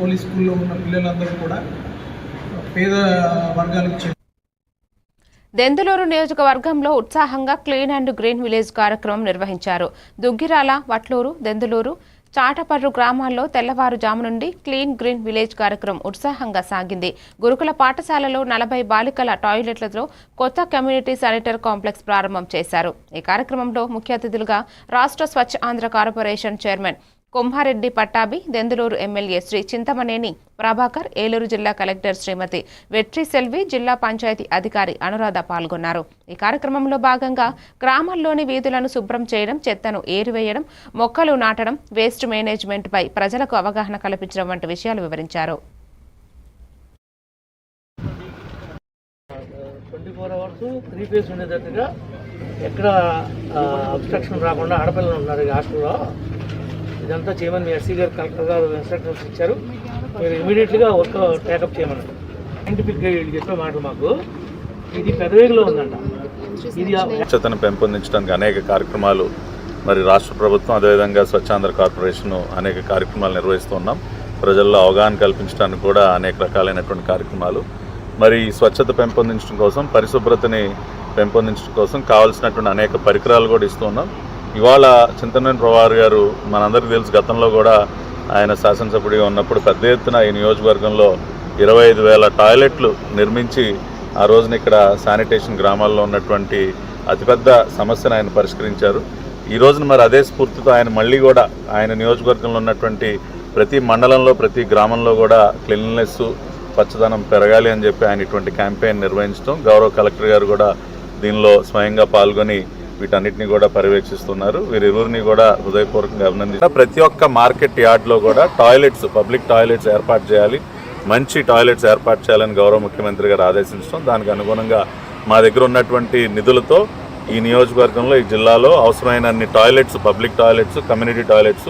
Police స్కూల్లో ఉన్న పిల్లలందరూ కూడా పేద వర్గాలకు దెందులూరు నియోజకవర్గంలో ఉత్సాహంగా క్లీన్ అండ్ గ్రీన్ విలేజ్ కార్యక్రమం నిర్వహించారు. దుగ్గిరాల వట్లూరు దెందులూరు చాటపర్రు గ్రామాల్లో తెల్లవారుజాము నుండి క్లీన్ గ్రీన్ విలేజ్ కార్యక్రమం ఉత్సాహంగా సాగింది. గురుకుల పాఠశాలలో నలభై బాలికల టాయిలెట్లతో కొత్త కమ్యూనిటీ శానిటర్ కాంప్లెక్స్ ప్రారంభం చేశారు. ఈ కార్యక్రమంలో ముఖ్య అతిథులుగా రాష్ట్ర Swachh Andhra corporation chairman Kumbhareddy Pattabhi Denduluru MLA Sri Chintamaneni Prabhakar Eluru జిల్లా కలెక్టర్ శ్రీమతి వెట్రి సెల్వి జిల్లా పంచాయతీ అధికారి అనురాధ పాల్గొన్నారు. ఈ కార్యక్రమంలో భాగంగా గ్రామాల్లోని వీధులను శుభ్రం చేయడం చెత్తను ఏరివేయడం మొక్కలు నాటడం వేస్ట్ మేనేజ్మెంట్పై ప్రజలకు అవగాహన కల్పించడం వంటి విషయాలు వివరించారు. Twenty four hours three phase ఉండేటట్టుగా ఎక్కడ అబ్స్ట్రక్షన్ రాకుండా ఆడపిల్లలు ఉన్నారు హాస్టల్లో. ఇదంతా చేయమని మీ ఎస్సీ గారు కలెక్టర్ గారు ఇన్స్ట్రక్షన్స్ ఇచ్చారు. మీరు ఇమీడియట్గా వర్క్ టేకప్ చేయమని. సైంటిఫిక్గా వీళ్ళు చెప్పే మాట మాకు. ఇది పెదవేగిలో ఉందంట. ఇది స్వచ్ఛతను పెంపొందించడానికి అనేక కార్యక్రమాలు మరి రాష్ట్ర ప్రభుత్వం అదేవిధంగా స్వచ్ఛాంధ్ర కార్పొరేషన్ అనేక కార్యక్రమాలు నిర్వహిస్తున్నాం ప్రజల్లో అవగాహన కల్పించడానికి కూడా అనేక రకాలైనటువంటి కార్యక్రమాలు. మరి స్వచ్ఛత పెంపొందించడం కోసం పరిశుభ్రతని పెంపొందించడం కోసం కావాల్సినటువంటి అనేక పరికరాలు కూడా ఇస్తున్నాం ఇవాళ చింతనేని ప్రవార్ గారు మనందరికీ తెలుసు గతంలో కూడా ఆయన శాసనసభ్యుడిగా ఉన్నప్పుడు పెద్ద ఎత్తున ఈ నియోజకవర్గంలో ఇరవై ఐదు వేల టాయిలెట్లు నిర్మించి ఆ రోజున ఇక్కడ శానిటేషన్ గ్రామాల్లో ఉన్నటువంటి అతిపెద్ద సమస్యను ఆయన పరిష్కరించారు. ఈ రోజున మరి అదే స్ఫూర్తితో ఆయన మళ్ళీ కూడా ఆయన నియోజకవర్గంలో ఉన్నటువంటి ప్రతి మండలంలో ప్రతి గ్రామంలో కూడా క్లీన్లెస్ పచ్చదనం పెరగాలి అని చెప్పి ఆయన ఇటువంటి క్యాంపెయిన్ నిర్వహించడం. గౌరవ కలెక్టర్ గారు కూడా దీనిలో స్వయంగా పాల్గొని వీటన్నిటిని కూడా పర్యవేక్షిస్తున్నారు. వీరిరువురిని కూడా హృదయపూర్వకంగా అభినందిస్తారు ప్రతి ఒక్క మార్కెట్ యార్డ్లో కూడా టాయిలెట్స్ పబ్లిక్ టాయిలెట్స్ ఏర్పాటు చేయాలి. మంచి టాయిలెట్స్ ఏర్పాటు చేయాలని గౌరవ ముఖ్యమంత్రి గారు ఆదేశించడం దానికి అనుగుణంగా మా దగ్గర ఉన్నటువంటి నిధులతో ఈ నియోజకవర్గంలో ఈ జిల్లాలో అవసరమైన అన్ని toilets public toilets community toilets